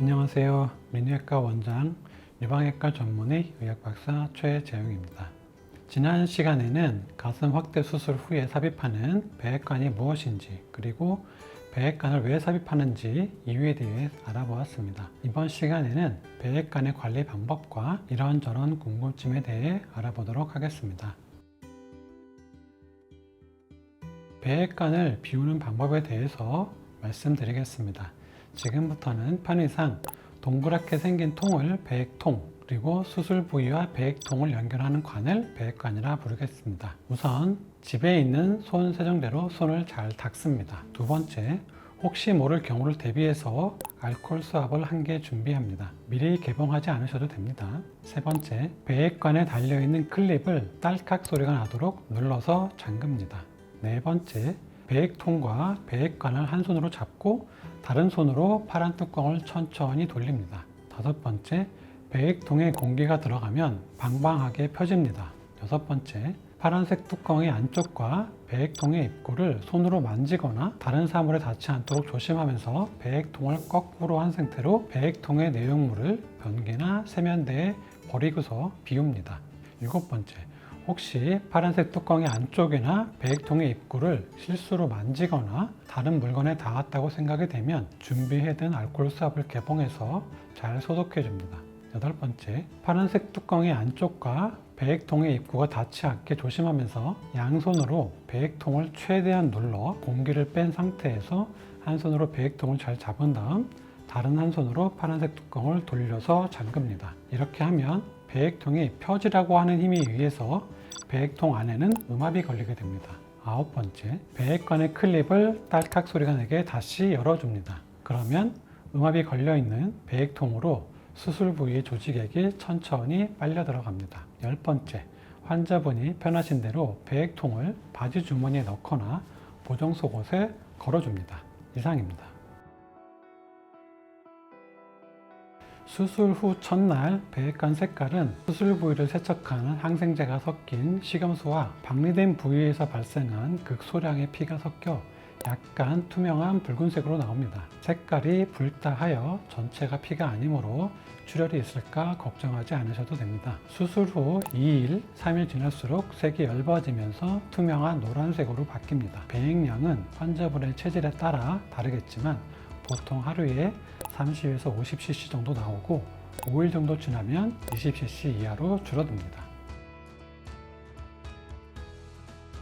안녕하세요. 민의학과 원장, 유방외과 전문의 의학박사 최재용입니다. 지난 시간에는 가슴 확대 수술 후에 삽입하는 배액관이 무엇인지 그리고 배액관을 왜 삽입하는지 이유에 대해 알아보았습니다. 이번 시간에는 배액관의 관리 방법과 이런저런 궁금증에 대해 알아보도록 하겠습니다. 배액관을 비우는 방법에 대해서 말씀드리겠습니다. 지금부터는 편의상 동그랗게 생긴 통을 배액통 그리고 수술 부위와 배액통을 연결하는 관을 배액관이라 부르겠습니다. 우선 집에 있는 손 세정대로 손을 잘 닦습니다. 두 번째, 혹시 모를 경우를 대비해서 알코올 수압을 한 개 준비합니다. 미리 개봉하지 않으셔도 됩니다. 세 번째, 배액관에 달려있는 클립을 딸깍 소리가 나도록 눌러서 잠급니다. 네 번째, 배액통과 배액관을 한 손으로 잡고 다른 손으로 파란 뚜껑을 천천히 돌립니다. 다섯 번째, 배액통에 공기가 들어가면 방방하게 펴집니다. 여섯 번째, 파란색 뚜껑의 안쪽과 배액통의 입구를 손으로 만지거나 다른 사물에 닿지 않도록 조심하면서 배액통을 거꾸로 한 상태로 배액통의 내용물을 변기나 세면대에 버리고서 비웁니다. 일곱 번째, 혹시 파란색 뚜껑의 안쪽이나 배액통의 입구를 실수로 만지거나 다른 물건에 닿았다고 생각이 되면 준비해둔 알코올 수압을 개봉해서 잘 소독해 줍니다. 여덟 번째, 파란색 뚜껑의 안쪽과 배액통의 입구가 닿지 않게 조심하면서 양손으로 배액통을 최대한 눌러 공기를 뺀 상태에서 한 손으로 배액통을 잘 잡은 다음 다른 한 손으로 파란색 뚜껑을 돌려서 잠급니다. 이렇게 하면 배액통이 펴지라고 하는 힘에 의해서 배액통 안에는 음압이 걸리게 됩니다. 아홉 번째, 배액관의 클립을 딸깍 소리가 나게 다시 열어줍니다. 그러면 음압이 걸려있는 배액통으로 수술 부위 조직액이 천천히 빨려 들어갑니다. 열 번째, 환자분이 편하신 대로 배액통을 바지 주머니에 넣거나 보정 속옷에 걸어줍니다. 이상입니다. 수술 후 첫날 배액관 색깔은 수술 부위를 세척하는 항생제가 섞인 식염수와 박리된 부위에서 발생한 극소량의 피가 섞여 약간 투명한 붉은색으로 나옵니다. 색깔이 붉다 하여 전체가 피가 아니므로 출혈이 있을까 걱정하지 않으셔도 됩니다. 수술 후 2일, 3일 지날수록 색이 엷어지면서 투명한 노란색으로 바뀝니다. 배액량은 환자분의 체질에 따라 다르겠지만 보통 하루에 30에서 50cc 정도 나오고 5일 정도 지나면 20cc 이하로 줄어듭니다.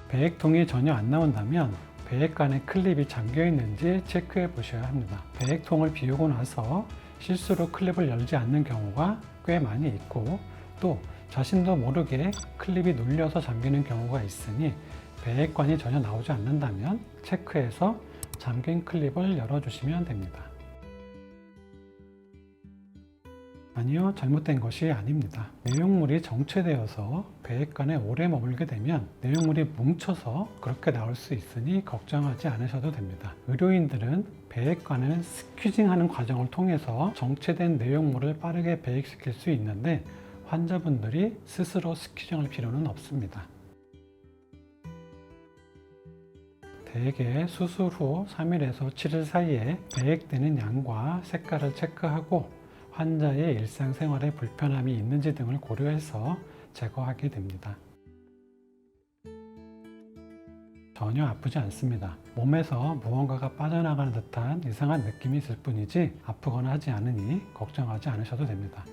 배액통이 전혀 안 나온다면 배액관에 클립이 잠겨 있는지 체크해 보셔야 합니다. 배액통을 비우고 나서 실수로 클립을 열지 않는 경우가 꽤 많이 있고 또 자신도 모르게 클립이 눌려서 잠기는 경우가 있으니 배액관이 전혀 나오지 않는다면 체크해서 잠긴 클립을 열어주시면 됩니다. 아니요, 잘못된 것이 아닙니다. 내용물이 정체되어서 배액관에 오래 머물게 되면 내용물이 뭉쳐서 그렇게 나올 수 있으니 걱정하지 않으셔도 됩니다. 의료인들은 배액관을 스퀴징하는 과정을 통해서 정체된 내용물을 빠르게 배액시킬 수 있는데 환자분들이 스스로 스퀴징할 필요는 없습니다. 대개 수술 후 3일에서 7일 사이에 배액되는 양과 색깔을 체크하고 환자의 일상생활에 불편함이 있는지 등을 고려해서 제거하게 됩니다. 전혀 아프지 않습니다. 몸에서 무언가가 빠져나가는 듯한 이상한 느낌이 있을 뿐이지 아프거나 하지 않으니 걱정하지 않으셔도 됩니다.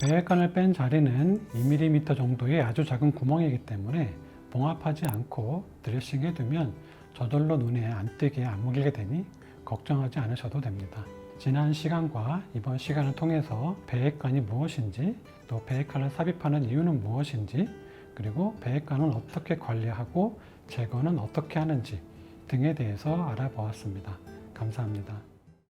배액관을 뺀 자리는 2mm 정도의 아주 작은 구멍이기 때문에 봉합하지 않고 드레싱해 두면 저절로 눈에 안 띄게 안 뭉개게 되니 걱정하지 않으셔도 됩니다. 지난 시간과 이번 시간을 통해서 배액관이 무엇인지 또 배액관을 삽입하는 이유는 무엇인지 그리고 배액관은 어떻게 관리하고 제거는 어떻게 하는지 등에 대해서 알아보았습니다. 감사합니다.